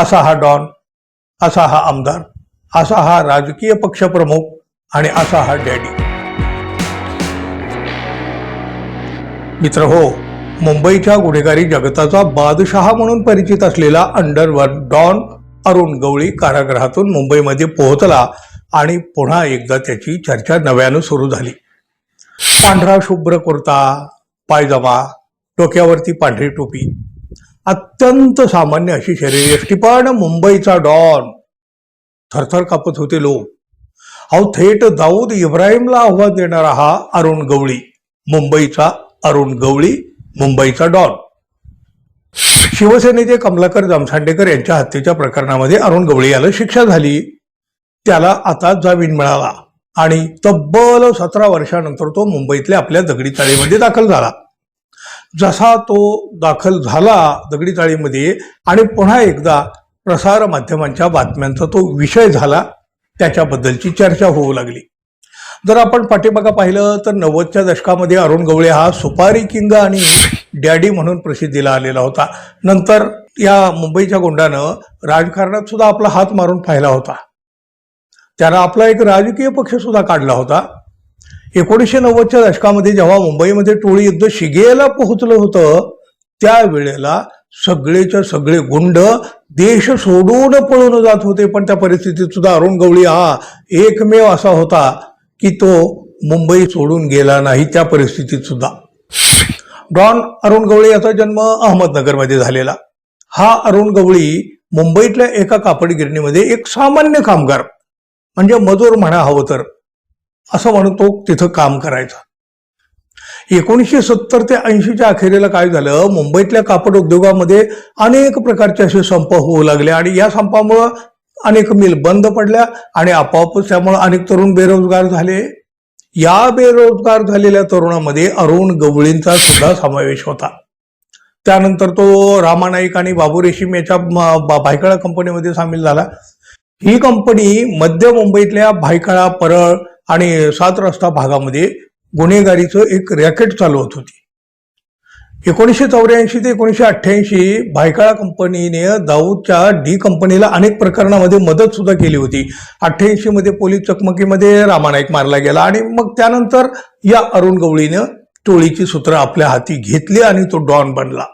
असा हा डॉन असा हा आमदार असा हा राजकीय पक्षप्रमुख आणि असा हा डॅडी. मित्र हो मुंबईच्या गुन्हेगारी जगताचा बादशहा म्हणून परिचित असलेला अंडरवर्ल्ड डॉन अरुण गवळी कारागृहातून मुंबईमध्ये पोहोचला आणि पुन्हा एकदा त्याची चर्चा नव्यानं सुरू झाली. पांढरा शुभ्र कुर्ता पायजमा डोक्यावरती पांढरी टोपी अत्यंत सामान्य अशी शरीरयष्टी पण मुंबईचा डॉन. थरथर कापत होते लोक. अहो थेट दाऊद इब्राहिमला आव्हान देणारा हा अरुण गवळी. मुंबईचा अरुण गवळी मुंबईचा डॉन. शिवसेनेचे कमलाकर जामसांडेकर यांच्या हत्येच्या प्रकरणामध्ये अरुण गवळी याला शिक्षा झाली. त्याला आता जामीन मिळाला. आणि तब्बल सतरा वर्षानंतर तो मुंबईतल्या आपल्या दगडी चाळीमध्ये दाखल झाला. जसा तो दाखल झाला दगडी चाळीमध्ये आणि पुन्हा एकदा प्रसार माध्यमांच्या बातम्यांचा तो विषय झाला त्याच्याबद्दलची चर्चा होऊ लागली. जर आपण पाठीमागा पाहिलं तर नव्वदच्या दशकामध्ये अरुण गवळे हा सुपारी किंग आणि डॅडी म्हणून प्रसिद्धीला आलेला होता. नंतर या मुंबईच्या गोंडानं राजकारणात सुद्धा आपला हात मारून पाहिला होता. त्यानं आपला एक राजकीय पक्ष सुद्धा काढला होता. एकोणीसशे नव्वदच्या दशकामध्ये जेव्हा मुंबईमध्ये टोळी युद्ध शिगेला पोहोचलं होतं त्यावेळेला सगळेच्या सगळे गुंड देश सोडून पळून जात होते. पण त्या परिस्थितीत सुद्धा अरुण गवळी हा एकमेव असा होता की तो मुंबई सोडून गेला नाही त्या परिस्थितीत सुद्धा. डॉन अरुण गवळी याचा जन्म अहमदनगरमध्ये झालेला. हा अरुण गवळी मुंबईतल्या एका कापड गिरणीमध्ये एक सामान्य कामगार म्हणजे मजूर म्हणा हवं तर. असं म्हणून तो तिथं काम करायचा. एकोणीसशे सत्तर ते ऐंशीच्या अखेरीला काय झालं? मुंबईतल्या कापड उद्योगामध्ये अनेक प्रकारचे असे संप होऊ लागले आणि या संपामुळं अनेक मिल बंद पडल्या आणि आपोआपच त्यामुळे अनेक तरुण बेरोजगार झाले. या बेरोजगार झालेल्या तरुणामध्ये अरुण गवळींचा सुद्धा समावेश होता. त्यानंतर तो रामा नाईक आणि बाबू रेशीम याच्या बा- भायखळा कंपनीमध्ये सामील झाला. ही कंपनी मध्य मुंबईतल्या भायखळा परळ आणि सात रस्ता भागामध्ये गुन्हेगारीचं एक रॅकेट चालवत होती. एकोणीसशे चौऱ्याऐंशी ते एकोणीसशे अठ्ठ्याऐंशी भायकाळा कंपनीने दाऊदच्या डी कंपनीला अनेक प्रकरणामध्ये मदत सुद्धा केली होती. अठ्ठ्याऐंशी मध्ये पोलीस चकमकीमध्ये रामानाईक मारला गेला आणि मग त्यानंतर या अरुण गवळीनं टोळीची सूत्र आपल्या हाती घेतली आणि तो डॉन बनला.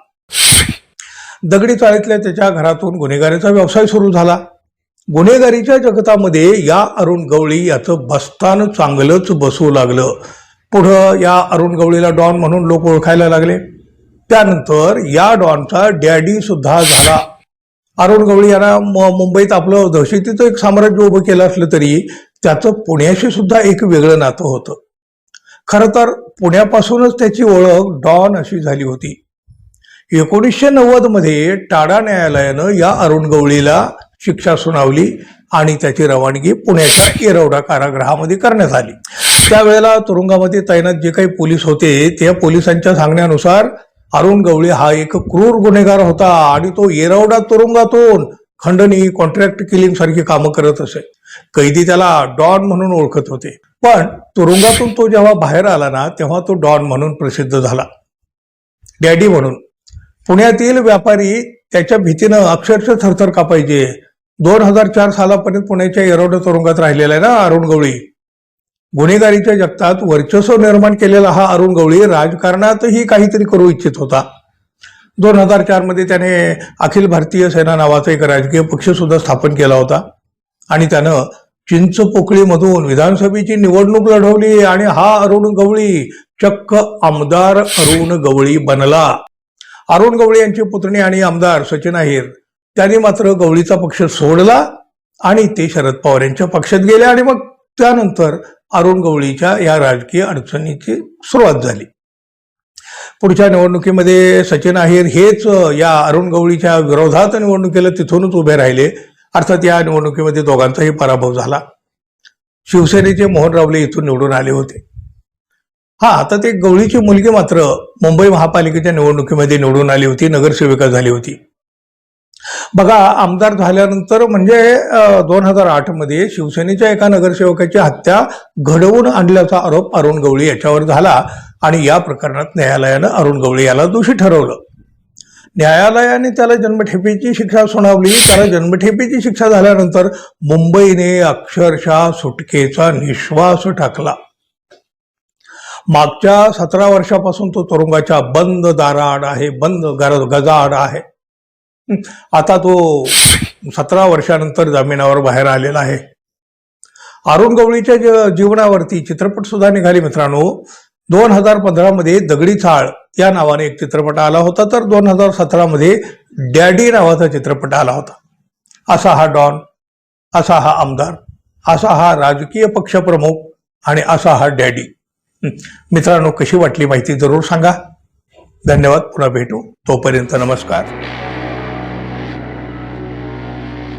दगडी चाळीतल्या त्याच्या घरातून गुन्हेगारीचा व्यवसाय सुरू झाला. गुन्हेगारीच्या जगतामध्ये या अरुण गवळी याचं बस्तान चांगलंच बसू लागलं. पुढं या अरुण गवळीला डॉन म्हणून लोक ओळखायला लागले. त्यानंतर या डॉनचा डॅडी सुद्धा झाला. अरुण गवळी यांना मुंबईत आपलं दहशतीचं एक साम्राज्य उभं केलं असलं तरी त्याचं पुण्याशी सुद्धा एक वेगळं नातं होतं. खरं तर पुण्यापासूनच त्याची ओळख डॉन अशी झाली होती. एकोणीसशे नव्वदमध्ये टाडा न्यायालयानं या अरुण गवळीला शिक्षा सुनावली आणि त्याची रवानगी पुण्याच्या येरवडा कारागृहामध्ये करण्यात आली. त्यावेळेला तुरुंगामध्ये तैनात जे काही पोलीस होते त्या पोलिसांच्या सांगण्यानुसार अरुण गवळी हा एक क्रूर गुन्हेगार होता आणि तो येरवडा तुरुंगातून खंडणी कॉन्ट्रॅक्ट किलिंग सारखी कामं करत असे. कैदी त्याला डॉन म्हणून ओळखत होते. पण तुरुंगातून तो जेव्हा बाहेर आला ना तेव्हा तो डॉन म्हणून प्रसिद्ध झाला. डॅडी म्हणून. पुण्यातील व्यापारी त्याच्या भीतीनं अक्षरशः थरथर कापायचे. दोन हजार चार सालापर्यंत पुण्याच्या येरवडा तुरुंगात राहिलेला आहे ना अरुण गवळी. गुन्हेगारीच्या जगतात वर्चस्व निर्माण केलेला हा अरुण गवळी राजकारणातही काहीतरी करू इच्छित होता. दोन हजार चारमध्ये त्याने अखिल भारतीय सेना नावाचा एक राजकीय पक्ष सुद्धा स्थापन केला होता. आणि त्यानं चिंचपोकळीमधून विधानसभेची निवडणूक लढवली आणि हा अरुण गवळी चक्क आमदार अरुण गवळी बनला. अरुण गवळी यांची पुतणी आणि आमदार सचिन अहिर त्यांनी मात्र गवळीचा पक्ष सोडला आणि ते शरद पवार यांच्या पक्षात गेले आणि मग त्यानंतर अरुण गवळीच्या या राजकीय अडचणीची सुरुवात झाली. पुढच्या निवडणुकीमध्ये सचिन अहिर हेच या अरुण गवळीच्या विरोधात निवडणुकीला तिथूनच उभे राहिले. अर्थात या निवडणुकीमध्ये दोघांचाही पराभव झाला. शिवसेनेचे मोहन रावले इथून निवडून आले होते. हा आता ते गवळीची मुलगी मात्र मुंबई महापालिकेच्या निवडणुकीमध्ये निवडून आली होती नगरसेविका झाली होती. बघा आमदार झाल्यानंतर म्हणजे दोन हजार आठमध्ये शिवसेनेच्या एका नगरसेवकाची हत्या घडवून आणल्याचा आरोप अरुण गवळी याच्यावर झाला आणि या प्रकरणात न्यायालयानं अरुण गवळी याला दोषी ठरवलं. न्यायालयाने त्याला जन्मठेपेची शिक्षा सुनावली. त्याला जन्मठेपेची शिक्षा झाल्यानंतर मुंबईने अक्षरशः सुटकेचा निश्वास टाकला. मागच्या सतरा वर्षापासून तो तुरुंगाच्या बंद दाराआड आहे बंद गर गजाआड आहे. आता तो सतरा वर्षानंतर जामिनावर बाहेर आलेला आहे. अरुण गवळीच्या ज- जीवनावरती चित्रपट सुद्धा निघाले मित्रांनो. दोन हजार पंधरामध्ये दगडी चाळ या नावाने एक चित्रपट आला होता तर दोन हजार सतरामध्ये डॅडी नावाचा चित्रपट आला होता. असा हा डॉन असा हा आमदार असा हा राजकीय पक्षप्रमुख आणि असा हा डॅडी. मित्रांनो कशी वाटली माहिती जरूर सांगा. धन्यवाद पुन्हा भेटू. तोपर्यंत नमस्कार.